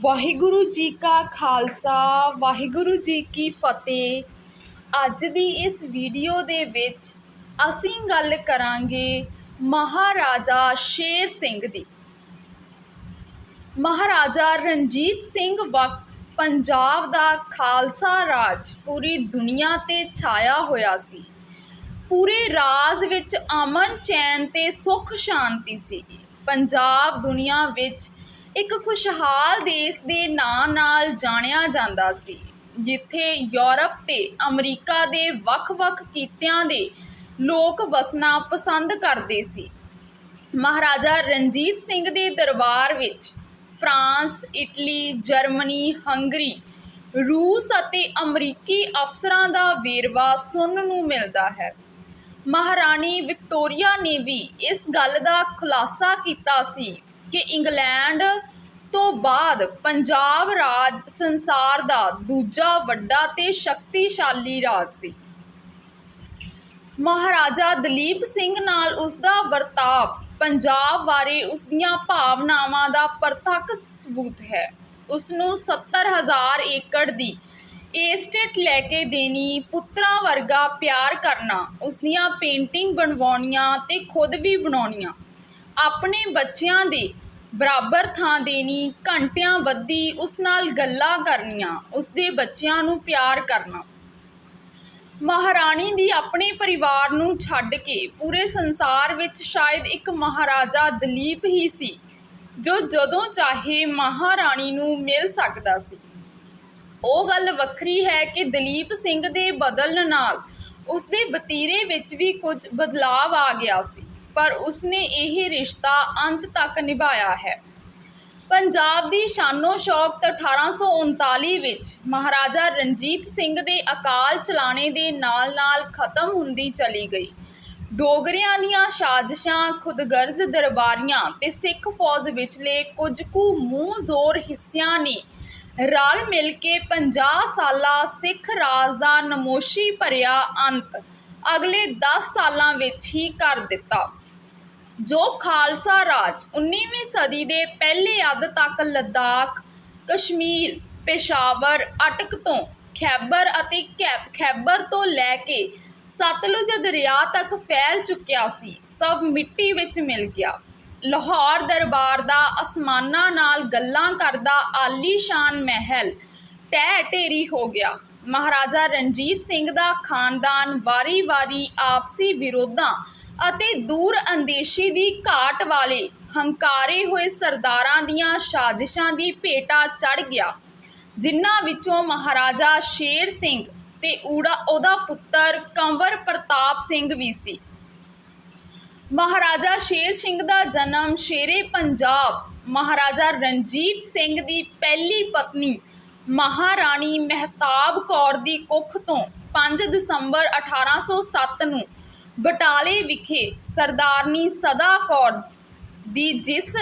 ਵਾਹਿਗੁਰੂ ਜੀ ਕਾ ਖਾਲਸਾ, ਵਾਹਿਗੁਰੂ ਜੀ ਕੀ ਫਤਿਹ। ਅੱਜ ਦੀ ਇਸ ਵੀਡੀਓ ਦੇ ਵਿੱਚ ਅਸੀਂ ਗੱਲ ਕਰਾਂਗੇ ਮਹਾਰਾਜਾ ਸ਼ੇਰ ਸਿੰਘ ਦੀ। ਮਹਾਰਾਜਾ ਰਣਜੀਤ ਸਿੰਘ ਵਕਤ ਪੰਜਾਬ ਦਾ ਖਾਲਸਾ ਰਾਜ ਪੂਰੀ ਦੁਨੀਆ ਤੇ ਛਾਇਆ ਹੋਇਆ ਸੀ। ਪੂਰੇ ਰਾਜ ਵਿੱਚ ਅਮਨ, ਚੈਨ ਤੇ ਸੁੱਖ ਸ਼ਾਂਤੀ ਸੀ। ਪੰਜਾਬ ਦੁਨੀਆ ਵਿੱਚ ਇੱਕ ਖੁਸ਼ਹਾਲ ਦੇਸ਼ ਦੇ ਨਾਂ ਨਾਲ ਜਾਣਿਆ ਜਾਂਦਾ ਸੀ, ਜਿੱਥੇ ਯੂਰਪ ਤੇ ਅਮਰੀਕਾ ਦੇ ਵੱਖ-ਵੱਖ ਕੀਤਿਆਂ ਦੇ ਲੋਕ ਵਸਣਾ ਪਸੰਦ ਕਰਦੇ ਸੀ। ਮਹਾਰਾਜਾ ਰਣਜੀਤ ਸਿੰਘ ਦੇ ਦਰਬਾਰ ਵਿੱਚ ਫਰਾਂਸ, ਇਟਲੀ, ਜਰਮਨੀ, ਹੰਗਰੀ, ਰੂਸ ਅਤੇ ਅਮਰੀਕੀ ਅਫਸਰਾਂ ਦਾ ਵੇਰਵਾ ਸੁਣਨ ਨੂੰ ਮਿਲਦਾ ਹੈ। ਮਹਾਰਾਣੀ ਵਿਕਟੋਰੀਆ ਨੇ ਵੀ ਇਸ ਗੱਲ ਦਾ ਖੁਲਾਸਾ ਕੀਤਾ ਸੀ ਕਿ ਇੰਗਲੈਂਡ ਤੋਂ ਬਾਅਦ ਪੰਜਾਬ ਰਾਜ ਸੰਸਾਰ ਦਾ ਦੂਜਾ ਵੱਡਾ ਤੇ ਸ਼ਕਤੀਸ਼ਾਲੀ ਰਾਜ ਸੀ। ਮਹਾਰਾਜਾ ਦਲੀਪ ਸਿੰਘ ਨਾਲ ਉਸ ਦਾ ਵਰਤਾਵ ਪੰਜਾਬ ਬਾਰੇ ਉਸ ਦੀਆਂ ਭਾਵਨਾਵਾਂ ਦਾ ਪ੍ਰਤੱਖ ਸਬੂਤ ਹੈ। ਉਸ ਨੂੰ 70000 ਏਕੜ ਦੀ ਏਸਟੇਟ ਲੈ ਕੇ ਦੇਣੀ, ਪੁੱਤਰਾਂ ਵਰਗਾ ਪਿਆਰ ਕਰਨਾ ਉਸ ਦੀਆਂ ਪੇਂਟਿੰਗ ਬਣਵਾਉਣੀਆਂ ਤੇ ਖੁਦ ਵੀ ਬਣਾਉਣੀਆਂ, ਆਪਣੇ ਬੱਚਿਆਂ ਦੇ ਬਰਾਬਰ ਥਾਂ ਦੇਣੀ, ਘੰਟਿਆਂ ਬੱਧੀ ਉਸ ਨਾਲ ਗੱਲਾਂ ਕਰਨੀਆਂ ਉਸ ਦੇ ਬੱਚਿਆਂ ਨੂੰ ਪਿਆਰ ਕਰਨਾ। ਮਹਾਰਾਣੀ ਦੀ ਆਪਣੇ ਪਰਿਵਾਰ ਨੂੰ ਛੱਡ ਕੇ ਪੂਰੇ ਸੰਸਾਰ ਵਿੱਚ ਸ਼ਾਇਦ ਇੱਕ ਮਹਾਰਾਜਾ ਦਲੀਪ ਹੀ ਸੀ, ਜੋ ਜਦੋਂ ਚਾਹੇ ਮਹਾਰਾਣੀ ਨੂੰ ਮਿਲ ਸਕਦਾ ਸੀ। ਉਹ ਗੱਲ ਵੱਖਰੀ ਹੈ ਕਿ ਦਲੀਪ ਸਿੰਘ ਦੇ ਬਦਲਣ ਨਾਲ ਉਸ ਦੇ ਵਤੀਰੇ ਵਿੱਚ ਵੀ ਕੁਝ ਬਦਲਾਵ ਆ ਗਿਆ ਸੀ। ਪਰ ਉਸਨੇ ਇਹ ਰਿਸ਼ਤਾ ਅੰਤ ਤੱਕ ਨਿਭਾਇਆ ਹੈ। ਪੰਜਾਬ ਦੀ ਸ਼ਾਨੋ ਸ਼ੌਕਤ 1839 ਵਿੱਚ ਮਹਾਰਾਜਾ ਰਣਜੀਤ ਸਿੰਘ ਦੇ ਅਕਾਲ ਚਲਾਣੇ ਦੇ ਨਾਲ-ਨਾਲ ਖਤਮ ਹੁੰਦੀ ਚਲੀ ਗਈ। ਡੋਗਰਿਆਂ ਦੀਆਂ ਸਾਜ਼ਿਸ਼ਾਂ, ਖੁਦਗਰਜ਼ ਦਰਬਾਰੀਆਂ ਤੇ ਸਿੱਖ ਫੌਜ ਵਿਚਲੇ ਕੁਝ ਕੁ ਮੂੰਹ ਜ਼ੋਰ ਹਿੱਸਿਆਂ ਨੇ ਰਲ ਮਿਲ ਕੇ 50 ਸਾਲਾ ਸਿੱਖ ਰਾਜ ਦਾ ਨਮੋਸ਼ੀ ਭਰਿਆ ਅੰਤ ਅਗਲੇ 10 ਸਾਲਾਂ ਵਿੱਚ ਹੀ ਕਰ ਦਿੱਤਾ। ਜੋ ਖਾਲਸਾ ਰਾਜ 19ਵੀਂ ਸਦੀ ਦੇ ਪਹਿਲੇ ਅੱਧ ਤੱਕ ਲੱਦਾਖ, ਕਸ਼ਮੀਰ, ਪੇਸ਼ਾਵਰ, ਅਟਕ ਤੋਂ ਖੈਬਰ ਅਤੇ ਖੈਬਰ ਤੋਂ ਲੈ ਕੇ ਸਤਲੁਜ ਦਰਿਆ ਤੱਕ ਫੈਲ ਚੁੱਕਿਆ ਸੀ, ਸਭ ਮਿੱਟੀ ਵਿੱਚ ਮਿਲ ਗਿਆ। ਲਾਹੌਰ ਦਰਬਾਰ ਦਾ ਅਸਮਾਨਾਂ ਨਾਲ ਗੱਲਾਂ ਕਰਦਾ ਆਲੀਸ਼ਾਨ ਮਹਿਲ ਟਹਿ ਢੇਰੀ ਹੋ ਗਿਆ। ਮਹਾਰਾਜਾ ਰਣਜੀਤ ਸਿੰਘ ਦਾ ਖਾਨਦਾਨ ਵਾਰੀ-ਵਾਰੀ ਆਪਸੀ ਵਿਰੋਧਾਂ ਅਤੇ ਦੂਰ ਅੰਦੇਸ਼ੀ ਦੀ ਘਾਟ ਵਾਲੇ ਹੰਕਾਰੇ ਹੋਏ ਸਰਦਾਰਾਂ ਦੀਆਂ ਸਾਜ਼ਿਸ਼ਾਂ ਦੀ ਭੇਟਾ ਚੜ ਗਿਆ, ਜਿਨ੍ਹਾਂ ਵਿੱਚੋਂ ਮਹਾਰਾਜਾ ਸ਼ੇਰ ਸਿੰਘ ਤੇ ਊੜਾ ਉਹਦਾ ਪੁੱਤਰ ਕੰਵਰ ਪ੍ਰਤਾਪ ਸਿੰਘ ਵੀ ਸੀ। ਮਹਾਰਾਜਾ ਸ਼ੇਰ ਸਿੰਘ ਦਾ ਜਨਮ ਸ਼ੇਰੇ ਪੰਜਾਬ, ਮਹਾਰਾਜਾ ਰਣਜੀਤ ਸਿੰਘ ਦੀ ਪਹਿਲੀ ਪਤਨੀ ਮਹਾਰਾਣੀ ਮਹਿਤਾਬ ਕੌਰ ਦੀ ਕੁੱਖ ਤੋਂ 5 ਦਸੰਬਰ 1807 ਨੂੰ ਬਟਾਲੇ ਵਿਖੇ ਸਰਦਾਰਨੀ ਸਦਾ ਕੌਰ ਦੀ ਜਿਸ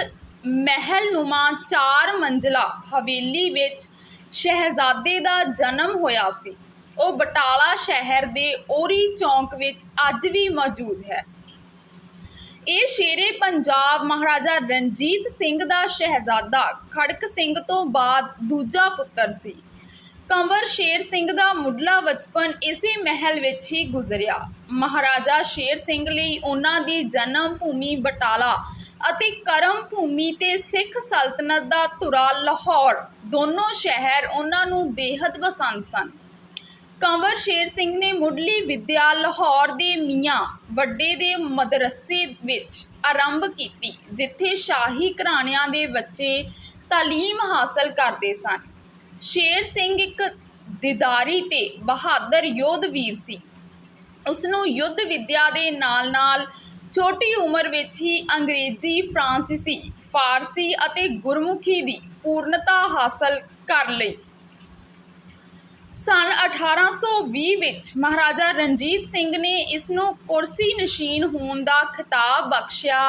ਮਹਿਲ ਨੁਮਾ ਚਾਰ ਮੰਜ਼ਲਾ ਹਵੇਲੀ ਵਿੱਚ ਸ਼ਹਿਜ਼ਾਦੇ ਦਾ ਜਨਮ ਹੋਇਆ ਸੀ, ਉਹ ਬਟਾਲਾ ਸ਼ਹਿਰ ਦੇ ਔਰੀ ਚੌਂਕ ਵਿੱਚ ਅੱਜ ਵੀ ਮੌਜੂਦ ਹੈ। ਇਹ ਸ਼ੇਰੇ ਪੰਜਾਬ ਮਹਾਰਾਜਾ ਰਣਜੀਤ ਸਿੰਘ ਦਾ ਸ਼ਹਿਜ਼ਾਦਾ ਖੜਕ ਸਿੰਘ ਤੋਂ ਬਾਅਦ ਦੂਜਾ ਪੁੱਤਰ ਸੀ। ਕੰਵਰ ਸ਼ੇਰ ਸਿੰਘ ਦਾ ਮੁੱਢਲਾ ਬਚਪਨ ਇਸੇ ਮਹਿਲ ਵਿੱਚ ਹੀ ਗੁਜ਼ਰਿਆ ਮਹਾਰਾਜਾ ਸ਼ੇਰ ਸਿੰਘ ਲਈ ਉਹਨਾਂ ਦੀ ਜਨਮ ਭੂਮੀ ਬਟਾਲਾ ਅਤੇ ਕਰਮ ਭੂਮੀ ਤੇ ਸਿੱਖ ਸਲਤਨਤ ਦਾ ਧੁਰਾ ਲਾਹੌਰ ਦੋਨੋਂ ਸ਼ਹਿਰ ਉਹਨਾਂ ਨੂੰ ਬੇहद ਪਸੰਦ ਸਨ ਕੰਵਰ ਸ਼ੇਰ ਸਿੰਘ ਨੇ ਮੁੱਢਲੀ ਵਿੱਦਿਆ ਲਾਹੌਰ ਦੇ ਮੀਆਂ ਵੱਡੇ ਦੇ ਮਦਰਸੇ ਵਿੱਚ ਆਰੰਭ ਕੀਤੀ ਜਿੱਥੇ ਸ਼ਾਹੀ ਘਰਾਣਿਆਂ ਦੇ ਬੱਚੇ ਤਾਲੀਮ ਹਾਸਲ ਕਰਦੇ ਸਨ ਸ਼ੇਰ ਸਿੰਘ ਇੱਕ ਦਿਦਾਰੀ ਤੇ ਬਹਾਦਰ ਯੋਧ ਵੀਰ ਸੀ। ਉਸ ਨੂੰ ਯੁੱਧ ਵਿੱਦਿਆ ਦੇ ਨਾਲ-ਨਾਲ ਛੋਟੀ ਉਮਰ ਵਿੱਚ ਹੀ ਅੰਗਰੇਜ਼ੀ, ਫਰਾਂਸੀਸੀ, ਫਾਰਸੀ ਅਤੇ ਗੁਰਮੁਖੀ ਦੀ ਪੂਰਨਤਾ ਹਾਸਲ ਕਰ ਲਈ। ਸਨ 1820 ਵਿੱਚ ਮਹਾਰਾਜਾ ਰਣਜੀਤ ਸਿੰਘ ਨੇ ਇਸ ਨੂੰ ਕੁਰਸੀ ਨਸ਼ੀਨ ਹੋਣ ਦਾ ਖਿਤਾਬ ਬਖਸ਼ਿਆ।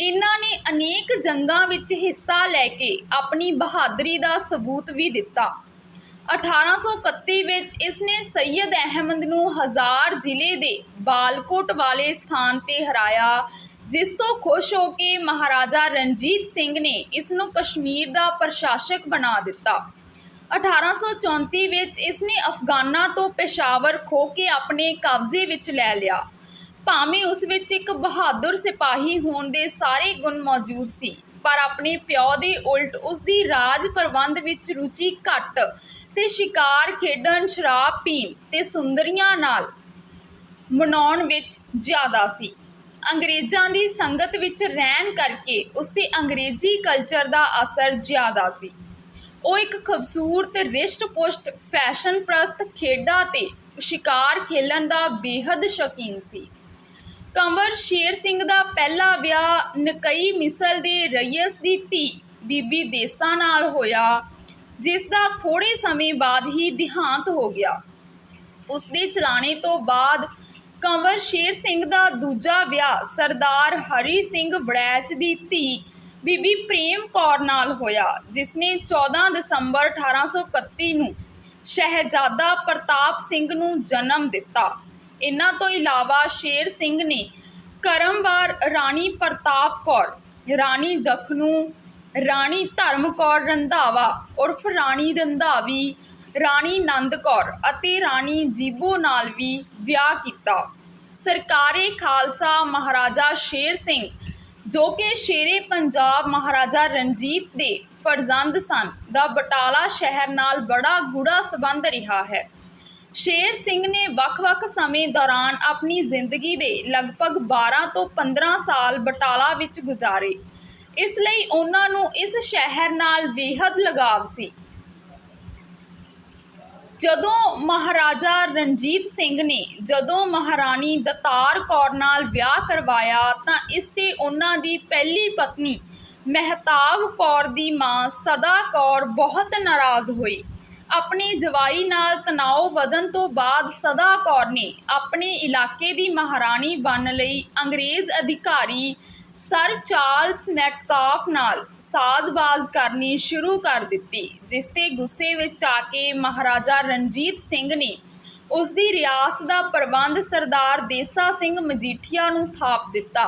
ਇਹਨਾਂ ਨੇ ਅਨੇਕ ਜੰਗਾਂ ਵਿੱਚ ਹਿੱਸਾ ਲੈ ਕੇ ਆਪਣੀ ਬਹਾਦਰੀ ਦਾ ਸਬੂਤ ਵੀ ਦਿੱਤਾ। 1831 ਵਿੱਚ ਇਸ ਨੇ ਸੈਯਦ ਅਹਿਮਦ ਨੂੰ ਹਜ਼ਾਰ ਜ਼ਿਲ੍ਹੇ ਦੇ ਬਾਲਕੋਟ ਵਾਲੇ ਸਥਾਨ ਤੇ ਹਰਾਇਆ, ਜਿਸ ਤੋਂ ਖੁਸ਼ ਹੋ ਕੇ ਮਹਾਰਾਜਾ ਰਣਜੀਤ ਸਿੰਘ ਨੇ ਇਸ ਨੂੰ ਕਸ਼ਮੀਰ ਦਾ ਪ੍ਰਸ਼ਾਸਕ ਬਣਾ ਦਿੱਤਾ। 1834 ਵਿੱਚ ਇਸ ਨੇ ਅਫਗਾਨਾਂ ਤੋਂ ਪੇਸ਼ਾਵਰ ਖੋ ਕੇ ਆਪਣੇ ਕਬਜ਼ੇ ਵਿੱਚ ਲੈ ਲਿਆ। ਭਾਵੇਂ ਉਸ ਵਿੱਚ ਇੱਕ ਬਹਾਦਰ ਸਿਪਾਹੀ ਹੋਣ ਦੇ ਸਾਰੇ ਗੁਣ ਮੌਜੂਦ ਸੀ, ਪਰ ਆਪਣੇ ਪਿਓ ਦੇ ਉਲਟ ਉਸ ਦੀ ਰਾਜ ਪ੍ਰਬੰਧ ਵਿੱਚ ਰੁਚੀ ਘੱਟ ਤੇ ਸ਼ਿਕਾਰ ਖੇਡਣ, ਸ਼ਰਾਬ ਪੀਣ ਤੇ ਸੁੰਦਰੀਆਂ ਨਾਲ ਮਨਾਉਣ ਵਿੱਚ ਜ਼ਿਆਦਾ ਸੀ। ਅੰਗਰੇਜ਼ਾਂ ਦੀ ਸੰਗਤ ਵਿੱਚ ਰਹਿਣ ਕਰਕੇ ਉਸ ਤੇ ਅੰਗਰੇਜ਼ੀ ਕਲਚਰ ਦਾ ਅਸਰ ਜ਼ਿਆਦਾ ਸੀ। ਉਹ ਇੱਕ ਖੂਬਸੂਰਤ ਰਿਸ਼ਟ-ਪੁਸ਼ਟ ਫੈਸ਼ਨ ਪ੍ਰਸਤ ਖੇਡਾਂ ਤੇ ਸ਼ਿਕਾਰ ਖੇਲਣ ਦਾ ਬੇਹੱਦ ਸ਼ੌਕੀਨ ਸੀ। ਕੰਵਰ ਸ਼ੇਰ ਸਿੰਘ ਦਾ ਪਹਿਲਾ ਵਿਆਹ ਨਕਈ ਮਿਸਲ ਦੇ ਰਈਸ ਦੀ ਧੀ ਬੀਬੀ ਦੇਸਾ ਨਾਲ ਹੋਇਆ, ਜਿਸ ਦਾ ਥੋੜੇ ਸਮੇਂ ਬਾਅਦ ਹੀ ਦਿਹਾਂਤ ਹੋ ਗਿਆ। ਉਸ ਦੇ ਚਲਾਣੇ ਤੋਂ ਬਾਅਦ ਕੰਵਰ ਸ਼ੇਰ ਸਿੰਘ ਦਾ ਦੂਜਾ ਵਿਆਹ ਸਰਦਾਰ ਹਰੀ ਸਿੰਘ ਵੜੈਚ ਦੀ ਧੀ ਬੀਬੀ ਪ੍ਰੇਮ ਕੌਰ ਨਾਲ ਹੋਇਆ ਜਿਸ ਨੇ 14 ਦਸੰਬਰ 1831 ਨੂੰ ਸ਼ਹਿਜ਼ਾਦਾ ਪ੍ਰਤਾਪ ਸਿੰਘ ਨੂੰ ਜਨਮ ਦਿੱਤਾ। ਇਹਨਾਂ ਤੋਂ ਇਲਾਵਾ ਸ਼ੇਰ ਸਿੰਘ ਨੇ ਕਰਮਵਾਰ ਰਾਣੀ ਪ੍ਰਤਾਪ ਕੌਰ, ਰਾਣੀ ਦਖਨੂ, ਰਾਣੀ ਧਰਮ ਕੌਰ ਰੰਧਾਵਾ, ਉਰਫ ਰਾਣੀ ਰੰਧਾਵੀ, ਰਾਣੀ ਨੰਦ ਕੌਰ ਅਤੇ ਰਾਣੀ ਜੀਬੋ ਨਾਲ ਵੀ ਵਿਆਹ ਕੀਤਾ। ਸਰਕਾਰੇ ਖਾਲਸਾ ਮਹਾਰਾਜਾ ਸ਼ੇਰ ਸਿੰਘ ਜੋ ਕਿ ਸ਼ੇਰੇ ਪੰਜਾਬ ਮਹਾਰਾਜਾ ਰਣਜੀਤ ਦੇ ਫਰਜ਼ੰਦ ਸਨ, ਦਾ ਬਟਾਲਾ ਸ਼ਹਿਰ ਨਾਲ ਬੜਾ ਗੂੜਾ ਸੰਬੰਧ ਰਿਹਾ ਹੈ। ਸ਼ੇਰ ਸਿੰਘ ਨੇ ਵੱਖ-ਵੱਖ ਸਮੇਂ ਦੌਰਾਨ ਆਪਣੀ ਜ਼ਿੰਦਗੀ ਦੇ ਲਗਭਗ 12 ਤੋਂ 15 ਸਾਲ ਬਟਾਲਾ ਵਿੱਚ ਗੁਜ਼ਾਰੇ। ਇਸ ਲਈ ਉਹਨਾਂ ਨੂੰ ਇਸ ਸ਼ਹਿਰ ਨਾਲ ਬੇਹੱਦ ਲਗਾਵ ਸੀ। ਜਦੋਂ ਮਹਾਰਾਜਾ ਰਣਜੀਤ ਸਿੰਘ ਨੇ, ਜਦੋਂ ਮਹਾਰਾਣੀ ਦਤਾਰ ਕੌਰ ਨਾਲ ਵਿਆਹ ਕਰਵਾਇਆ, ਤਾਂ ਇਸ ਤੇ ਉਹਨਾਂ ਦੀ ਪਹਿਲੀ ਪਤਨੀ ਮਹਿਤਾਬ ਕੌਰ ਦੀ ਮਾਂ ਸਦਾ ਕੌਰ ਬਹੁਤ ਨਾਰਾਜ਼ ਹੋਈ। ਆਪਣੇ ਜਵਾਈ ਨਾਲ ਤਣਾਅ ਵਧਣ ਤੋਂ ਬਾਅਦ ਸਦਾ ਕੌਰ ਨੇ ਆਪਣੇ ਇਲਾਕੇ ਦੀ ਮਹਾਰਾਣੀ ਬਣਨ ਲਈ ਅੰਗਰੇਜ਼ ਅਧਿਕਾਰੀ ਸਰ ਚਾਰਲਸ ਮੈਟਕਾਫ ਨਾਲ ਸਾਜ਼ਬਾਜ਼ ਕਰਨੀ ਸ਼ੁਰੂ ਕਰ ਦਿੱਤੀ, ਜਿਸ ਤੇ ਗੁੱਸੇ ਵਿੱਚ ਆ ਕੇ ਮਹਾਰਾਜਾ ਰਣਜੀਤ ਸਿੰਘ ਨੇ ਉਸ ਦੀ ਰਿਆਸਤ ਦਾ ਪ੍ਰਬੰਧ ਸਰਦਾਰ ਦੇਸਾ ਸਿੰਘ ਮਜੀਠੀਆ ਨੂੰ ਥਾਪ ਦਿੱਤਾ।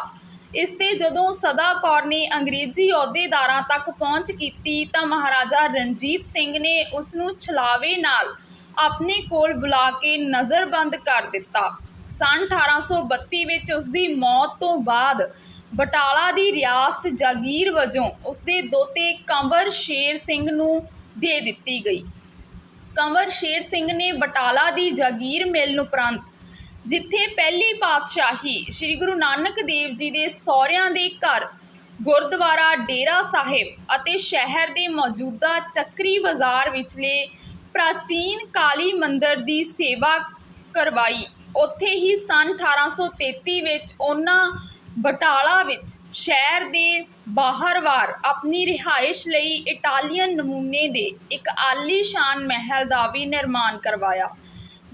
ਇਸ ਤੇ ਜਦੋਂ ਸਦਾ ਕੌਰ ਨੇ ਅੰਗਰੇਜ਼ੀ ਅਹੁਦੇਦਾਰਾਂ ਤੱਕ ਪਹੁੰਚ ਕੀਤੀ ਤਾਂ ਮਹਾਰਾਜਾ ਰਣਜੀਤ ਸਿੰਘ ਨੇ ਉਸ ਨੂੰ ਛਲਾਵੇ ਨਾਲ ਆਪਣੇ ਕੋਲ ਬੁਲਾ ਕੇ ਨਜ਼ਰਬੰਦ ਕਰ ਦਿੱਤਾ। ਸਨ 1832 ਵਿੱਚ ਉਸ ਦੀ ਮੌਤ ਤੋਂ ਬਾਅਦ ਬਟਾਲਾ ਦੀ ਰਿਆਸਤ ਜਾਗੀਰ ਵਜੋਂ ਉਸਦੇ ਦੋਤੇ ਕੰਵਰ ਸ਼ੇਰ ਸਿੰਘ ਨੂੰ ਦੇ ਦਿੱਤੀ ਗਈ। ਕੰਵਰ ਸ਼ੇਰ ਸਿੰਘ ਨੇ ਬਟਾਲਾ ਦੀ ਜਾਗੀਰ ਮਿਲਣ ਉਪਰੰਤ ਜਿੱਥੇ ਪਹਿਲੀ ਪਾਤਸ਼ਾਹੀ ਸ੍ਰੀ ਗੁਰੂ ਨਾਨਕ ਦੇਵ ਜੀ ਦੇ ਸਹੁਰਿਆਂ ਦੇ ਘਰ, ਗੁਰਦੁਆਰਾ ਡੇਰਾ ਸਾਹਿਬ ਅਤੇ ਸ਼ਹਿਰ ਦੇ ਮੌਜੂਦਾ ਚੱਕਰੀ ਬਾਜ਼ਾਰ ਵਿਚਲੇ ਪ੍ਰਾਚੀਨ ਕਾਲੀ ਮੰਦਰ ਦੀ ਸੇਵਾ ਕਰਵਾਈ। ਉੱਥੇ ਹੀ ਸਨ 1833 ਵਿੱਚ ਉਹਨਾਂ ਬਟਾਲਾ ਵਿੱਚ ਸ਼ਹਿਰ ਦੇ ਬਾਹਰਵਾਰ ਆਪਣੀ ਰਿਹਾਇਸ਼ ਲਈ ਇਟਾਲੀਅਨ ਨਮੂਨੇ ਦੇ ਇੱਕ ਆਲੀਸ਼ਾਨ ਮਹਿਲ ਦਾ ਵੀ ਨਿਰਮਾਣ ਕਰਵਾਇਆ,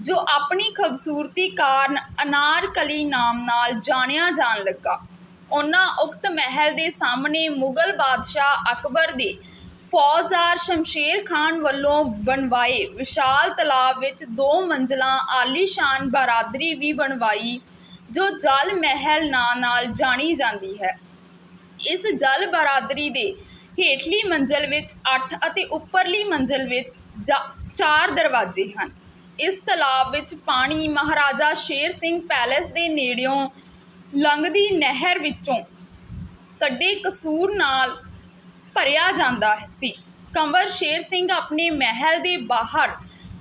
ਜੋ ਆਪਣੀ ਖੂਬਸੂਰਤੀ ਕਾਰਨ ਅਨਾਰਕਲੀ ਨਾਮ ਨਾਲ ਜਾਣਿਆ ਜਾਣ ਲੱਗਾ। ਉਹਨਾਂ ਉਕਤ ਮਹਿਲ ਦੇ ਸਾਹਮਣੇ ਮੁਗਲ ਬਾਦਸ਼ਾਹ ਅਕਬਰ ਦੇ ਫੌਜਦਾਰ ਸ਼ਮਸ਼ੇਰ ਖਾਨ ਵੱਲੋਂ ਬਣਵਾਏ ਵਿਸ਼ਾਲ ਤਲਾਬ ਵਿੱਚ ਦੋ ਮੰਜ਼ਲਾਂ ਆਲੀਸ਼ਾਨ ਬਰਾਦਰੀ ਵੀ ਬਣਵਾਈ ਜੋ ਜਲ ਮਹਿਲ ਨਾਂ ਨਾਲ ਜਾਣੀ ਜਾਂਦੀ ਹੈ। ਇਸ ਜਲ ਬਰਾਦਰੀ ਦੇ ਹੇਠਲੀ ਮੰਜ਼ਲ ਵਿੱਚ 8 ਅਤੇ ਉੱਪਰਲੀ ਮੰਜ਼ਲ ਵਿੱਚ ਜਾ- ਚਾਰ ਦਰਵਾਜ਼ੇ ਹਨ। ਇਸ ਤਲਾਬ ਵਿੱਚ ਪਾਣੀ ਮਹਾਰਾਜਾ ਸ਼ੇਰ ਸਿੰਘ ਪੈਲੇਸ ਦੇ ਨੇੜਿਓਂ ਲੰਘਦੀ ਨਹਿਰ ਵਿੱਚੋਂ ਕੱਢੇ ਕਸੂਰ ਨਾਲ ਭਰਿਆ ਜਾਂਦਾ ਸੀ। ਕੰਵਰ ਸ਼ੇਰ ਸਿੰਘ ਆਪਣੇ ਮਹਿਲ ਦੇ ਬਾਹਰ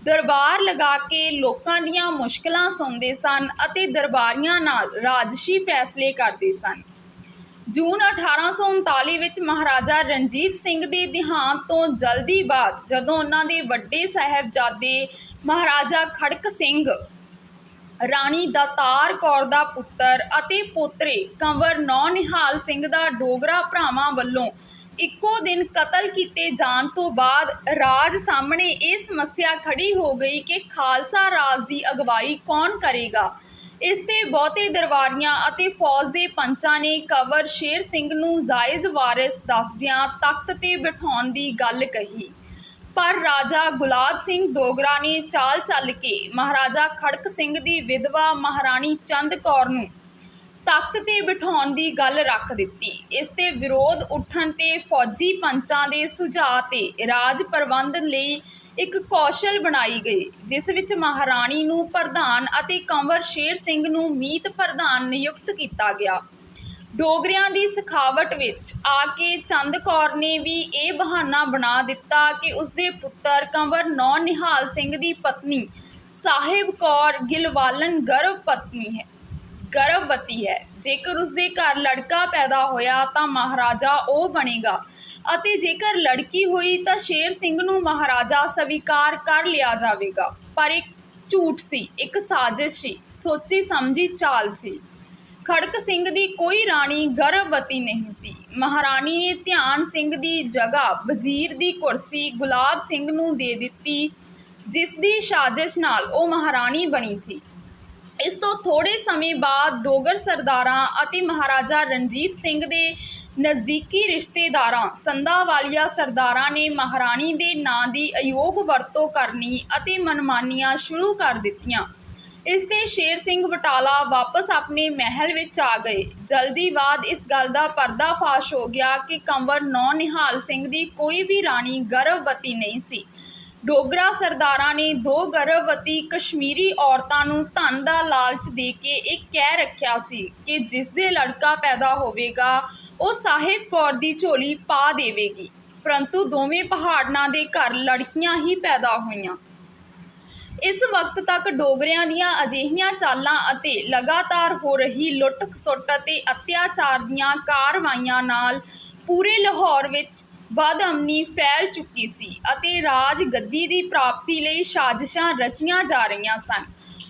ਦਰਬਾਰ ਲਗਾ ਕੇ ਲੋਕਾਂ ਦੀਆਂ ਮੁਸ਼ਕਲਾਂ ਸੁਣਦੇ ਸਨ ਅਤੇ ਦਰਬਾਰੀਆਂ ਨਾਲ ਰਾਜਸੀ ਫੈਸਲੇ ਕਰਦੇ ਸਨ। ਜੂਨ 1839 ਵਿੱਚ ਮਹਾਰਾਜਾ ਰਣਜੀਤ ਸਿੰਘ ਦੇ ਦਿਹਾਂਤ ਤੋਂ ਜਲਦੀ ਬਾਅਦ ਜਦੋਂ ਉਹਨਾਂ ਦੇ ਵੱਡੇ ਸਾਹਿਬਜ਼ਾਦੇ ਮਹਾਰਾਜਾ ਖੜਕ ਸਿੰਘ, ਰਾਣੀ ਦਾਤਾਰ ਕੌਰ ਦਾ ਪੁੱਤਰ ਅਤੇ ਪੋਤਰੇ ਕੰਵਰ ਨੌ ਨਿਹਾਲ ਸਿੰਘ ਦਾ ਡੋਗਰਾ ਭਰਾਵਾਂ ਵੱਲੋਂ ਇੱਕੋ ਦਿਨ ਕਤਲ ਕੀਤੇ ਜਾਣ ਤੋਂ ਬਾਅਦ ਰਾਜ ਸਾਹਮਣੇ ਇਹ ਸਮੱਸਿਆ ਖੜੀ ਹੋ ਗਈ ਕਿ ਖਾਲਸਾ ਰਾਜ ਦੀ ਅਗਵਾਈ ਕੌਣ ਕਰੇਗਾ। ਇਸ ਤੇ ਬਹੁਤੇ ਦਰਬਾਰੀਆਂ ਅਤੇ ਫੌਜ ਦੇ ਪੰਚਾਂ ਨੇ ਕਵਰ ਸ਼ੇਰ ਸਿੰਘ ਨੂੰ ਜਾਇਜ਼ ਵਾਰਿਸ ਦੱਸਦਿਆਂ ਤਖਤ ਤੇ ਬਿਠਾਉਣ ਦੀ ਗੱਲ ਕਹੀ। ਪਰ ਰਾਜਾ ਗੁਲਾਬ ਸਿੰਘ ਡੋਗਰਾ ਨੇ ਚਾਲ ਚੱਲ ਕੇ ਮਹਾਰਾਜਾ ਖੜਕ ਸਿੰਘ ਦੀ ਵਿਧਵਾ ਮਹਾਰਾਣੀ ਚੰਦ ਕੌਰ ਨੂੰ ਤਖਤ ਤੇ ਬਿਠਾਉਣ ਦੀ ਗੱਲ ਰੱਖ ਦਿੱਤੀ। ਇਸ ਤੇ ਵਿਰੋਧ ਉੱਠਣ ਤੇ ਫੌਜੀ ਪੰਚਾਂ ਦੇ ਸੁਝਾਅ ਤੇ ਰਾਜ ਪ੍ਰਬੰਧ ਲਈ ਇੱਕ ਕੌਸ਼ਲ ਬਣਾਈ ਗਈ, ਜਿਸ ਵਿੱਚ ਮਹਾਰਾਣੀ ਨੂੰ ਪ੍ਰਧਾਨ ਅਤੇ ਕੰਵਰ ਸ਼ੇਰ ਸਿੰਘ ਨੂੰ ਮੀਤ ਪ੍ਰਧਾਨ ਨਿਯੁਕਤ ਕੀਤਾ ਗਿਆ। ਡੋਗਰਿਆਂ ਦੀ ਸਖਾਵਟ ਵਿੱਚ ਆ ਕੇ ਚੰਦ ਕੌਰ ਨੇ ਵੀ ਇਹ ਬਹਾਨਾ ਬਣਾ ਦਿੱਤਾ ਕਿ ਉਸਦੇ ਪੁੱਤਰ ਕੰਵਰ ਨੌ ਨਿਹਾਲ ਸਿੰਘ ਦੀ ਪਤਨੀ ਸਾਹਿਬ ਕੌਰ ਗਿਲਵਾਲਨ ਗਰਭ ਪਤਨੀ ਹੈ। ਗਰਭਵਤੀ ਹੈ। ਜੇਕਰ ਉਸਦੇ ਘਰ ਲੜਕਾ ਪੈਦਾ ਹੋਇਆ ਤਾਂ ਮਹਾਰਾਜਾ ਉਹ ਬਣੇਗਾ ਅਤੇ ਜੇਕਰ ਲੜਕੀ ਹੋਈ ਤਾਂ ਸ਼ੇਰ ਸਿੰਘ ਨੂੰ ਮਹਾਰਾਜਾ ਸਵੀਕਾਰ ਕਰ ਲਿਆ ਜਾਵੇਗਾ। ਪਰ ਇੱਕ ਝੂਠ ਸੀ, ਇੱਕ ਸਾਜ਼ਿਸ਼ ਸੀ, ਸੋਚੀ ਸਮਝੀ ਚਾਲ ਸੀ। ਖੜਕ ਸਿੰਘ ਦੀ ਕੋਈ ਰਾਣੀ ਗਰਭਵਤੀ ਨਹੀਂ ਸੀ। ਮਹਾਰਾਣੀ ਨੇ ਧਿਆਨ ਸਿੰਘ ਦੀ ਜਗ੍ਹਾ ਵਜ਼ੀਰ ਦੀ ਕੁਰਸੀ ਗੁਲਾਬ ਸਿੰਘ ਨੂੰ ਦੇ ਦਿੱਤੀ, ਜਿਸ ਦੀ ਸਾਜ਼ਿਸ਼ ਨਾਲ ਉਹ ਮਹਾਰਾਣੀ ਬਣੀ ਸੀ। ਇਸ ਤੋਂ ਥੋੜੇ ਸਮੇਂ ਬਾਅਦ ਡੋਗਰ ਸਰਦਾਰਾਂ ਅਤੇ ਮਹਾਰਾਜਾ ਰਣਜੀਤ ਸਿੰਘ ਦੇ ਨਜ਼ਦੀਕੀ ਰਿਸ਼ਤੇਦਾਰਾਂ ਸੰਧਾਵਾਲੀਆ ਸਰਦਾਰਾਂ ਨੇ ਮਹਾਰਾਣੀ ਦੇ ਨਾਂ ਦੀ ਅਯੋਗ ਵਰਤੋਂ ਕਰਨੀ ਅਤੇ ਮਨਮਾਨੀਆਂ ਸ਼ੁਰੂ ਕਰ ਦਿੱਤੀਆਂ। ਇਸ ਤੇ ਸ਼ੇਰ ਸਿੰਘ ਬਟਾਲਾ ਵਾਪਸ ਆਪਣੇ ਮਹਿਲ ਵਿੱਚ ਆ ਗਏ। ਜਲਦੀ ਬਾਅਦ ਇਸ ਗੱਲ ਦਾ ਪਰਦਾਫਾਸ਼ ਹੋ ਗਿਆ ਕਿ ਕੰਵਰ ਨੌ ਨਿਹਾਲ ਸਿੰਘ ਦੀ ਕੋਈ ਵੀ ਰਾਣੀ ਗਰਭਵਤੀ ਨਹੀਂ ਸੀ। ਡੋਗਰਾ ਸਰਦਾਰਾਂ ਨੇ ਦੋ ਗਰਭਵਤੀ ਕਸ਼ਮੀਰੀ ਔਰਤਾਂ ਨੂੰ ਧਨ ਦਾ ਲਾਲਚ ਦੇ ਕੇ ਇਹ ਕਹਿ ਰੱਖਿਆ ਸੀ ਕਿ ਜਿਸ ਦੇ ਲੜਕਾ ਪੈਦਾ ਹੋਵੇਗਾ, ਉਹ ਸਾਹਿਬ ਕੌਰ ਦੀ ਝੋਲੀ ਪਾ ਦੇਵੇਗੀ। ਪਰੰਤੂ ਦੋਵੇਂ ਪਹਾੜਨਾਂ ਦੇ ਘਰ ਲੜਕੀਆਂ ਹੀ ਪੈਦਾ ਹੋਈਆਂ। ਇਸ ਵਕਤ ਤੱਕ ਡੋਗਰਿਆਂ ਦੀਆਂ ਅਜਿਹੀਆਂ ਚਾਲਾਂ ਅਤੇ ਲਗਾਤਾਰ ਹੋ ਰਹੀ ਲੁੱਟ ਖਸੁੱਟ ਅਤੇ ਅਤਿਆਚਾਰ ਦੀਆਂ ਕਾਰਵਾਈਆਂ ਨਾਲ ਪੂਰੇ ਲਾਹੌਰ ਵਿੱਚ ਬਦਅਮਨੀ ਫੈਲ ਚੁੱਕੀ ਸੀ ਅਤੇ ਰਾਜ ਗੱਦੀ ਦੀ ਪ੍ਰਾਪਤੀ ਲਈ ਸਾਜ਼ਿਸ਼ਾਂ ਰਚੀਆਂ ਜਾ ਰਹੀਆਂ ਸਨ।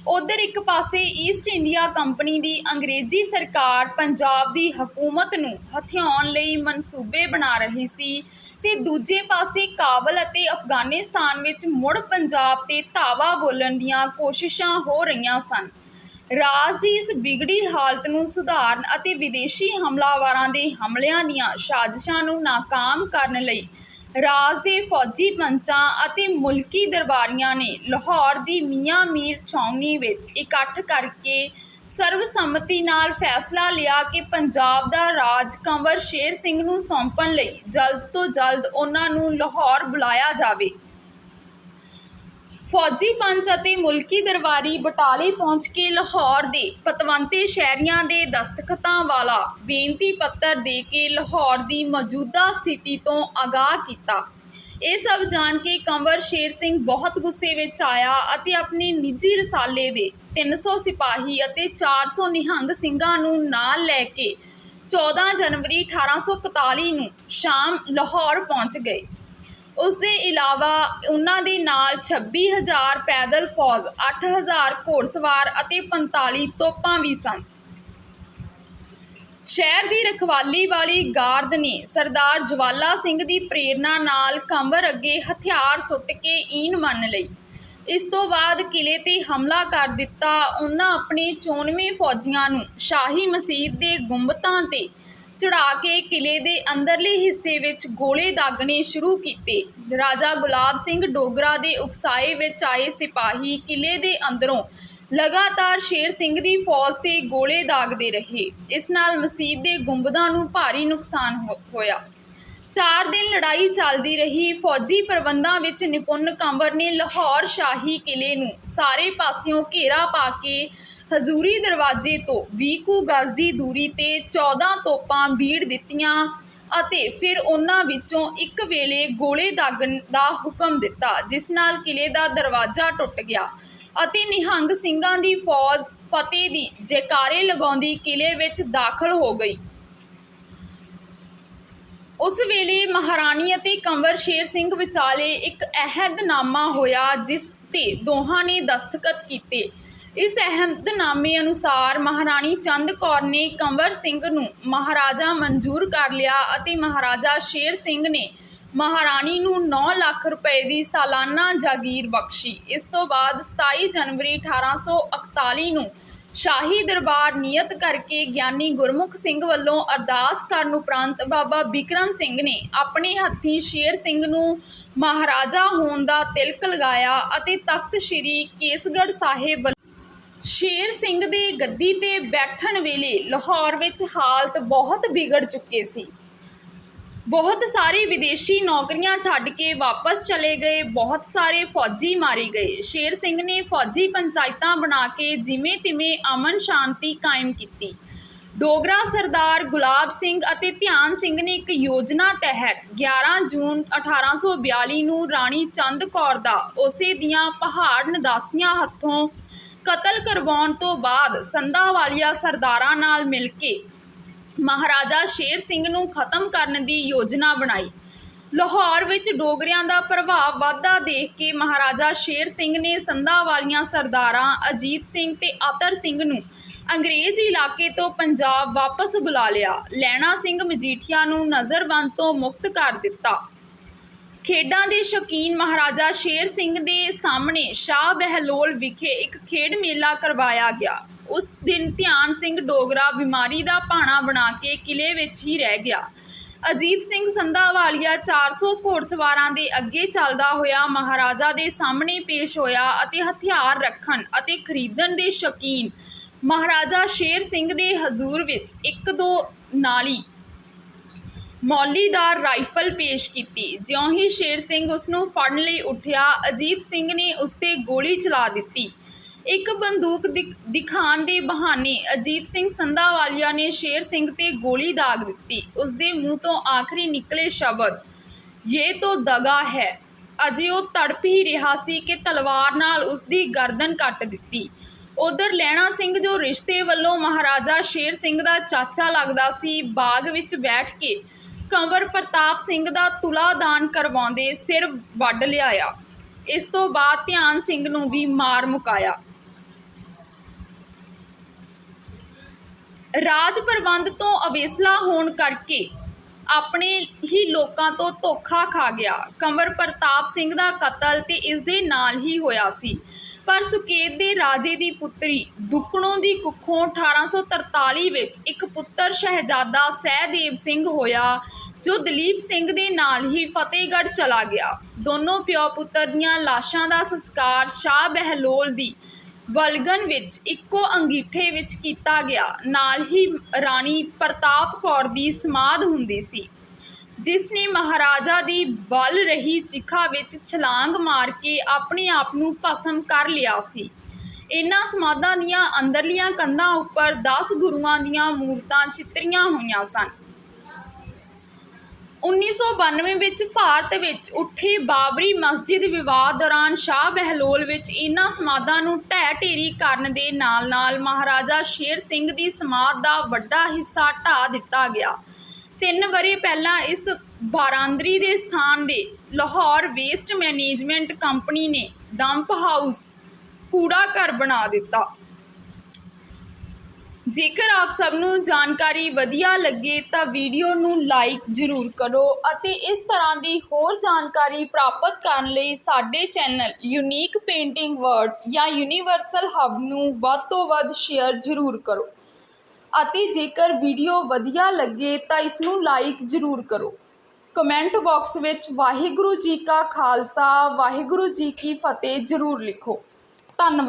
ਉਧਰ ਇੱਕ ਪਾਸੇ ਈਸਟ ਇੰਡੀਆ ਕੰਪਨੀ ਦੀ ਅੰਗਰੇਜ਼ੀ ਸਰਕਾਰ ਪੰਜਾਬ ਦੀ ਹਕੂਮਤ ਨੂੰ ਹਥਿਆਉਣ ਲਈ ਮਨਸੂਬੇ ਬਣਾ ਰਹੀ ਸੀ ਤੇ ਦੂਜੇ ਪਾਸੇ ਕਾਬਲ ਅਤੇ ਅਫਗਾਨਿਸਤਾਨ ਵਿੱਚ ਮੁੜ ਪੰਜਾਬ ਤੇ ਧਾਵਾ ਬੋਲਣ ਦੀਆਂ ਕੋਸ਼ਿਸ਼ਾਂ ਹੋ ਰਹੀਆਂ ਸਨ। ਰਾਜ ਦੀ ਇਸ ਵਿਗੜੀ ਹਾਲਤ ਨੂੰ ਸੁਧਾਰਨ ਅਤੇ ਵਿਦੇਸ਼ੀ ਹਮਲਾਵਰਾਂ ਦੇ ਹਮਲਿਆਂ ਦੀਆਂ ਸਾਜ਼ਿਸ਼ਾਂ ਨੂੰ ਨਾਕਾਮ ਕਰਨ ਲਈ ਰਾਜ ਦੇ ਫੌਜੀ ਪੰਚਾਂ ਅਤੇ ਮੁਲਕੀ ਦਰਬਾਰੀਆਂ ਨੇ ਲਾਹੌਰ ਦੀ ਮੀਆਂ ਮੀਰ ਚੌਂਨੀ ਵਿੱਚ ਇਕੱਠ ਕਰਕੇ ਸਰਵਸੰਮਤੀ ਨਾਲ ਫੈਸਲਾ ਲਿਆ ਕਿ ਪੰਜਾਬ ਦਾ ਰਾਜ ਕੰਵਰ ਸ਼ੇਰ ਸਿੰਘ ਨੂੰ ਸੌਂਪਣ ਲਈ ਜਲਦ ਤੋਂ ਜਲਦ ਉਹਨਾਂ ਨੂੰ ਲਾਹੌਰ ਬੁਲਾਇਆ ਜਾਵੇ। ਫੌਜੀ ਪੰਚ ਅਤੇ ਮੁਲਕੀ ਦਰਬਾਰੀ ਬਟਾਲੇ ਪਹੁੰਚ ਕੇ ਲਾਹੌਰ ਦੇ ਪਤਵੰਤੇ ਸ਼ਹਿਰੀਆਂ ਦੇ ਦਸਤਖਤਾਂ ਵਾਲਾ ਬੇਨਤੀ ਪੱਤਰ ਦੇ ਕੇ ਲਾਹੌਰ ਦੀ ਮੌਜੂਦਾ ਸਥਿਤੀ ਤੋਂ ਆਗਾਹ ਕੀਤਾ। ਇਹ ਸਭ ਜਾਣ ਕੇ ਕੰਵਰ ਸ਼ੇਰ ਸਿੰਘ ਬਹੁਤ ਗੁੱਸੇ ਵਿੱਚ ਆਇਆ ਅਤੇ ਆਪਣੇ ਨਿੱਜੀ ਰਸਾਲੇ ਦੇ 300 ਸਿਪਾਹੀ ਅਤੇ 400 ਨਿਹੰਗ ਸਿੰਘਾਂ ਨੂੰ ਨਾਲ ਲੈ ਕੇ 14 ਜਨਵਰੀ 1841 ਨੂੰ ਸ਼ਾਮ ਲਾਹੌਰ ਪਹੁੰਚ ਗਏ। ਉਸ ਦੇ ਇਲਾਵਾ ਉਹਨਾਂ ਦੇ ਨਾਲ 26000 ਪੈਦਲ ਫੌਜ 8000 ਘੋੜਸਵਾਰ ਅਤੇ 45 ਤੋਪਾਂ ਵੀ ਸਨ। ਸ਼ਹਿਰ ਦੀ ਰਖਵਾਲੀ ਵਾਲੀ ਗਾਰਦ ਨੇ ਸਰਦਾਰ ਜਵਾਲਾ ਸਿੰਘ ਦੀ ਪ੍ਰੇਰਣਾ ਨਾਲ ਕੰਵਰ ਅੱਗੇ ਹਥਿਆਰ ਸੁੱਟ ਕੇ ਈਨ ਮੰਨ ਲਈ। ਇਸ ਤੋਂ ਬਾਅਦ ਕਿਲੇ ਤੇ ਹਮਲਾ ਕਰ ਦਿੱਤਾ। ਉਹਨਾਂ ਆਪਣੇ 94 ਫੌਜੀਆਂ ਨੂੰ ਸ਼ਾਹੀ ਮਸਜਿਦ ਦੇ ਗੁੰਬਤਾਂ ਤੇ ਚੜਾ ਕੇ ਕਿਲੇ ਦੇ ਅੰਦਰਲੇ ਹਿੱਸੇ ਵਿੱਚ ਗੋਲੇ ਦਾਗਣੇ ਸ਼ੁਰੂ ਕੀਤੇ। ਰਾਜਾ ਗੁਲਾਬ ਸਿੰਘ ਡੋਗਰਾ ਦੇ ਉਕਸਾਏ ਵਿੱਚ ਆਏ ਸਿਪਾਹੀ ਕਿਲੇ ਦੇ ਅੰਦਰੋਂ ਲਗਾਤਾਰ ਸ਼ੇਰ ਸਿੰਘ ਦੀ ਫੌਜ ਤੇ ਗੋਲੇ ਦਾਗਦੇ ਰਹੇ। ਇਸ ਨਾਲ ਮਸਜਿਦ ਦੇ ਗੁੰਬਦਾਂ ਨੂੰ ਭਾਰੀ ਨੁਕਸਾਨ ਹੋ- ਹੋਇਆ। ਚਾਰ ਦਿਨ ਲੜਾਈ ਚੱਲਦੀ ਰਹੀ। ਫੌਜੀ ਪ੍ਰਬੰਧਾਂ ਵਿੱਚ ਨਿਪੁੰਨ ਕੰਵਰ ਨੇ ਲਾਹੌਰ ਸ਼ਾਹੀ ਕਿਲੇ ਨੂੰ ਸਾਰੇ ਪਾਸਿਓਂ ਘੇਰਾ ਪਾ ਕੇ ਹਜ਼ੂਰੀ ਦਰਵਾਜ਼ੇ ਤੋਂ 20 ਕੁ ਗਜ਼ ਦੀ ਦੂਰੀ ਤੇ 14 ਤੋਪਾਂ ਬੀੜ ਦਿੱਤੀਆਂ ਅਤੇ ਫਿਰ ਉਹਨਾਂ ਵਿੱਚੋਂ ਇੱਕ ਵੇਲੇ ਗੋਲੇ ਦਾਗਣ ਦਾ ਹੁਕਮ ਦਿੱਤਾ, ਜਿਸ ਨਾਲ ਕਿਲੇ ਦਾ ਦਰਵਾਜ਼ਾ ਟੁੱਟ ਗਿਆ ਅਤੇ ਨਿਹੰਗ ਸਿੰਘਾਂ ਦੀ ਫੌਜ ਫਤਿਹ ਦੀ ਜੈਕਾਰੇ ਲਗਾਉਂਦੀ ਕਿਲੇ ਵਿੱਚ ਦਾਖਲ ਹੋ ਗਈ। ਉਸ ਵੇਲੇ ਮਹਾਰਾਣੀ ਅਤੇ ਕੰਵਰ ਸ਼ੇਰ ਸਿੰਘ ਵਿਚਾਲੇ ਇੱਕ ਅਹਿਦਨਾਮਾ ਹੋਇਆ, ਜਿਸ ਤੇ ਦੋਹਾਂ ਨੇ ਦਸਤਖਤ ਕੀਤੇ। ਇਸ ਅਹਿਮਦਨਾਮੇ ਅਨੁਸਾਰ ਮਹਾਰਾਣੀ ਚੰਦ ਕੌਰ ਨੇ ਕੰਵਰ ਸਿੰਘ ਨੂੰ ਮਹਾਰਾਜਾ ਮਨਜ਼ੂਰ ਕਰ ਲਿਆ ਅਤੇ ਮਹਾਰਾਜਾ ਸ਼ੇਰ ਸਿੰਘ ਨੇ ਮਹਾਰਾਣੀ ਨੂੰ 9 ਲੱਖ ਰੁਪਏ ਦੀ ਸਾਲਾਨਾ ਜਾਗੀਰ ਬਖਸ਼ੀ। ਇਸ ਤੋਂ ਬਾਅਦ 27 ਜਨਵਰੀ 1841 ਨੂੰ ਸ਼ਾਹੀ ਦਰਬਾਰ ਨਿਯਤ ਕਰਕੇ ਗਿਆਨੀ ਗੁਰਮੁਖ ਸਿੰਘ ਵੱਲੋਂ ਅਰਦਾਸ ਕਰਨ ਉਪਰੰਤ ਬਾਬਾ ਬਿਕਰਮ ਸਿੰਘ ਨੇ ਆਪਣੇ ਹੱਥੀਂ ਸ਼ੇਰ ਸਿੰਘ ਨੂੰ ਮਹਾਰਾਜਾ ਹੋਣ ਦਾ ਤਿਲਕ ਲਗਾਇਆ ਅਤੇ ਤਖਤ ਸ੍ਰੀ ਕੇਸਗੜ੍ਹ ਸਾਹਿਬ ਵੱਲ- ਸ਼ੇਰ ਸਿੰਘ ਦੇ ਗੱਦੀ ਤੇ ਬੈਠਣ ਵੇਲੇ ਲਾਹੌਰ ਵਿੱਚ ਹਾਲਤ ਬਹੁਤ ਵਿਗੜ ਚੁੱਕੇ ਸੀ। ਬਹੁਤ ਸਾਰੇ ਵਿਦੇਸ਼ੀ ਨੌਕਰੀਆਂ ਛੱਡ ਕੇ ਵਾਪਸ ਚਲੇ ਗਏ, ਬਹੁਤ ਸਾਰੇ ਫੌਜੀ ਮਾਰੇ ਗਏ। ਸ਼ੇਰ ਸਿੰਘ ਨੇ ਫੌਜੀ ਪੰਚਾਇਤਾਂ ਬਣਾ ਕੇ ਜਿਵੇਂ ਤਿਵੇਂ ਅਮਨ ਸ਼ਾਂਤੀ ਕਾਇਮ ਕੀਤੀ। ਡੋਗਰਾ ਸਰਦਾਰ ਗੁਲਾਬ ਸਿੰਘ ਅਤੇ ਧਿਆਨ ਸਿੰਘ ਨੇ ਇੱਕ ਯੋਜਨਾ ਤਹਿਤ 11 ਜੂਨ 1842 ਨੂੰ ਰਾਣੀ ਚੰਦ ਕੌਰ ਦਾ ਉਸੇ ਦੀਆਂ ਪਹਾੜ ਨਦਾਸੀਆਂ ਹੱਥੋਂ ਕਤਲ ਕਰਵਾਉਣ ਤੋਂ ਬਾਅਦ ਸੰਧਾਵਾਲੀਆ ਸਰਦਾਰਾਂ ਨਾਲ ਮਿਲ ਕੇ ਮਹਾਰਾਜਾ ਸ਼ੇਰ ਸਿੰਘ ਨੂੰ ਖਤਮ ਕਰਨ ਦੀ ਯੋਜਨਾ ਬਣਾਈ। ਲਾਹੌਰ ਵਿੱਚ ਡੋਗਰਿਆਂ ਦਾ ਪ੍ਰਭਾਵ ਵਾਧਾ ਦੇਖ ਕੇ ਮਹਾਰਾਜਾ ਸ਼ੇਰ ਸਿੰਘ ਨੇ ਸੰਧਾ ਵਾਲੀਆਂ ਸਰਦਾਰਾਂ ਅਜੀਤ ਸਿੰਘ ਤੇ ਅਤਰ ਸਿੰਘ ਨੂੰ ਅੰਗਰੇਜ਼ ਇਲਾਕੇ ਤੋਂ ਪੰਜਾਬ ਵਾਪਸ ਬੁਲਾ ਲਿਆ। ਲੈਣਾ ਸਿੰਘ ਮਜੀਠੀਆ ਨੂੰ ਨਜ਼ਰਬੰਦ ਤੋਂ ਮੁਕਤ ਕਰ ਦਿੱਤਾ। ਖੇਡਾਂ ਦੇ ਸ਼ੌਕੀਨ ਮਹਾਰਾਜਾ ਸ਼ੇਰ ਸਿੰਘ ਦੇ ਸਾਹਮਣੇ ਸ਼ਾਹ ਬਹਿਲੋਲ ਵਿਖੇ ਇੱਕ ਖੇਡ ਮੇਲਾ ਕਰਵਾਇਆ ਗਿਆ। ਉਸ ਦਿਨ ਧਿਆਨ ਸਿੰਘ ਡੋਗਰਾ ਬਿਮਾਰੀ ਦਾ ਭਾਣਾ ਬਣਾ ਕੇ ਕਿਲੇ ਵਿੱਚ ਹੀ ਰਹਿ ਗਿਆ। ਅਜੀਤ ਸਿੰਘ ਸੰਧਾਵਾਲੀਆ 400 ਘੋੜਸਵਾਰਾਂ ਦੇ ਅੱਗੇ ਚੱਲਦਾ ਹੋਇਆ ਮਹਾਰਾਜਾ ਦੇ ਸਾਹਮਣੇ ਪੇਸ਼ ਹੋਇਆ ਅਤੇ ਹਥਿਆਰ ਰੱਖਣ ਅਤੇ ਖਰੀਦਣ ਦੇ ਸ਼ੌਕੀਨ ਮਹਾਰਾਜਾ ਸ਼ੇਰ ਸਿੰਘ ਦੇ ਹਜ਼ੂਰ ਵਿੱਚ ਇੱਕ ਦੋ ਨਾਲੀ ਮੌਲੀਦਾਰ ਰਾਈਫਲ ਪੇਸ਼ ਕੀਤੀ। ਜਿਉਂ ਹੀ ਸ਼ੇਰ ਸਿੰਘ ਉਸ ਨੂੰ ਫੜਨ ਲਈ ਉੱਠਿਆ, ਅਜੀਤ ਸਿੰਘ ਨੇ ਉਸ ਤੇ ਗੋਲੀ ਚਲਾ ਦਿੱਤੀ। ਇੱਕ ਬੰਦੂਕ ਦਿਖ- ਦਿਖਾਉਣ ਦੇ ਬਹਾਨੇ ਅਜੀਤ ਸਿੰਘ ਸੰਧਾਵਾਲੀਆ ਨੇ ਸ਼ੇਰ ਸਿੰਘ ਤੇ ਗੋਲੀ ਦਾਗ ਦਿੱਤੀ। ਉਸ ਦੇ ਮੂੰਹ ਤੋਂ ਆਖਰੀ ਨਿਕਲੇ ਸ਼ਬਦ ਇਹ ਤੋਂ ਦਗਾ ਹੈ। ਅਜੇ ਉਹ ਤੜਪ ਹੀ ਰਿਹਾ ਸੀ ਕਿ ਤਲਵਾਰ ਨਾਲ ਉਸ ਦੀ ਗਰਦਨ ਕੱਟ ਦਿੱਤੀ। ਉਧਰ ਲੈਣਾ ਸਿੰਘ ਜੋ ਰਿਸ਼ਤੇ ਵੱਲੋਂ ਮਹਾਰਾਜਾ ਸ਼ੇਰ ਸਿੰਘ ਦਾ ਚਾਚਾ ਲੱਗਦਾ ਸੀ, ਬਾਗ ਵਿੱਚ ਬੈਠ ਕੇ ਕੰਵਰ ਪ੍ਰਤਾਪ ਸਿੰਘ ਦਾ ਤੁਲਾ ਦਾਨ ਕਰਵਾਉਂਦੇ ਸਿਰ ਵੱਢ ਲਿਆਇਆ ਇਸ ਤੋਂ ਬਾਅਦ ਧਿਆਨ ਸਿੰਘ ਨੂੰ ਵੀ ਮਾਰ ਮੁਕਾਇਆ ਰਾਜ ਪ੍ਰਬੰਧ ਤੋਂ ਅਵੇਸਲਾ ਹੋਣ ਕਰਕੇ ਆਪਣੇ ਹੀ ਲੋਕਾਂ ਤੋਂ ਧੋਖਾ ਖਾ ਗਿਆ ਕੰਵਰ ਪ੍ਰਤਾਪ ਸਿੰਘ ਦਾ ਕਤਲ ਤੇ ਇਸ ਦੇ ਨਾਲ ਹੀ ਹੋਇਆ ਸੀ ਪਰ ਸੁਕੇਤ ਦੇ ਰਾਜੇ ਦੀ ਪੁੱਤਰੀ ਦੁਕਣੋਂ ਦੀ ਕੁੱਖੋਂ 1843 ਵਿੱਚ ਇੱਕ ਪੁੱਤਰ ਸ਼ਹਿਜ਼ਾਦਾ ਸਹਿਦੇਵ ਸਿੰਘ ਹੋਇਆ, ਜੋ ਦਲੀਪ ਸਿੰਘ ਦੇ ਨਾਲ ਹੀ ਫਤਿਹਗੜ੍ਹ ਚਲਾ ਗਿਆ। ਦੋਨੋਂ ਪਿਓ ਪੁੱਤਰ ਦੀਆਂ ਲਾਸ਼ਾਂ ਦਾ ਸੰਸਕਾਰ ਸ਼ਾਹ ਬਹਿਲੋਲ ਦੀ ਵਲਗਨ ਵਿੱਚ ਇੱਕੋ ਅੰਗੀਠੇ ਵਿੱਚ ਕੀਤਾ ਗਿਆ। ਨਾਲ ਹੀ ਰਾਣੀ ਪ੍ਰਤਾਪ ਕੌਰ ਦੀ ਸਮਾਧ ਹੁੰਦੀ ਸੀ। ਜਿਸ ਨੇ ਮਹਾਰਾਜਾ ਦੀ ਬਲ ਰਹੀ ਚਿਖਾ ਵਿੱਚ ਛਲਾਂਗ ਮਾਰ ਕੇ ਆਪਣੇ ਆਪ ਨੂੰ ਭਸਮ ਕਰ ਲਿਆ ਸੀ। ਇਨ੍ਹਾਂ ਸਮਾਧਾਂ ਦੀਆਂ ਅੰਦਰਲੀਆਂ ਕੰਧਾਂ ਉੱਪਰ 10 ਗੁਰੂਆਂ ਦੀਆਂ ਮੂਰਤਾਂ ਚਿੱਤਰੀਆਂ ਹੋਈਆਂ ਸਨ। 1992 ਵਿੱਚ ਭਾਰਤ ਵਿੱਚ ਉੱਠੇ ਬਾਬਰੀ ਮਸਜਿਦ ਵਿਵਾਦ ਦੌਰਾਨ ਸ਼ਾਹ ਬਹਿਲੋਲ ਵਿੱਚ ਇਨ੍ਹਾਂ ਸਮਾਧਾਂ ਨੂੰ ਢਹਿ ਢੇਰੀ ਕਰਨ ਦੇ ਨਾਲ-ਨਾਲ ਮਹਾਰਾਜਾ ਸ਼ੇਰ ਸਿੰਘ ਦੀ ਸਮਾਧ ਦਾ ਵੱਡਾ ਹਿੱਸਾ ਢਾਹ ਦਿੱਤਾ ਗਿਆ। ਤਿੰਨ ਵਰੇ ਪਹਿਲਾਂ ਇਸ ਬਾਰਾਂਦਰੀ ਦੇ ਸਥਾਨ ਦੇ ਲਾਹੌਰ ਵੇਸਟ ਮੈਨੇਜਮੈਂਟ ਕੰਪਨੀ ਨੇ ਡੰਪ ਹਾਊਸ ਕੂੜਾ ਘਰ ਬਣਾ ਦਿੱਤਾ। ਜੇਕਰ ਆਪ ਸਭ ਨੂੰ ਜਾਣਕਾਰੀ ਵਧੀਆ ਲੱਗੇ ਤਾਂ ਵੀਡੀਓ ਨੂੰ ਲਾਈਕ ਜ਼ਰੂਰ ਕਰੋ ਅਤੇ ਇਸ ਤਰ੍ਹਾਂ ਦੀ ਹੋਰ ਜਾਣਕਾਰੀ ਪ੍ਰਾਪਤ ਕਰਨ ਲਈ ਸਾਡੇ ਚੈਨਲ ਯੂਨੀਕ ਪੇਂਟਿੰਗ ਵਰਡ ਜਾਂ ਯੂਨੀਵਰਸਲ ਹੱਬ ਨੂੰ ਵੱਧ ਤੋਂ ਵੱਧ ਸ਼ੇਅਰ ਜ਼ਰੂਰ ਕਰੋ। ਅਤੇ ਜੇਕਰ ਵੀਡੀਓ ਵਧੀਆ ਲੱਗੇ ਤਾਂ ਇਸ ਨੂੰ ਲਾਈਕ ਜ਼ਰੂਰ ਕਰੋ। ਕਮੈਂਟ ਬਾਕਸ ਵਿੱਚ ਵਾਹਿਗੁਰੂ ਜੀ ਕਾ ਖਾਲਸਾ, ਵਾਹਿਗੁਰੂ ਜੀ ਕੀ ਫਤਿਹ ਜ਼ਰੂਰ ਲਿਖੋ। ਧੰਨਵਾਦ।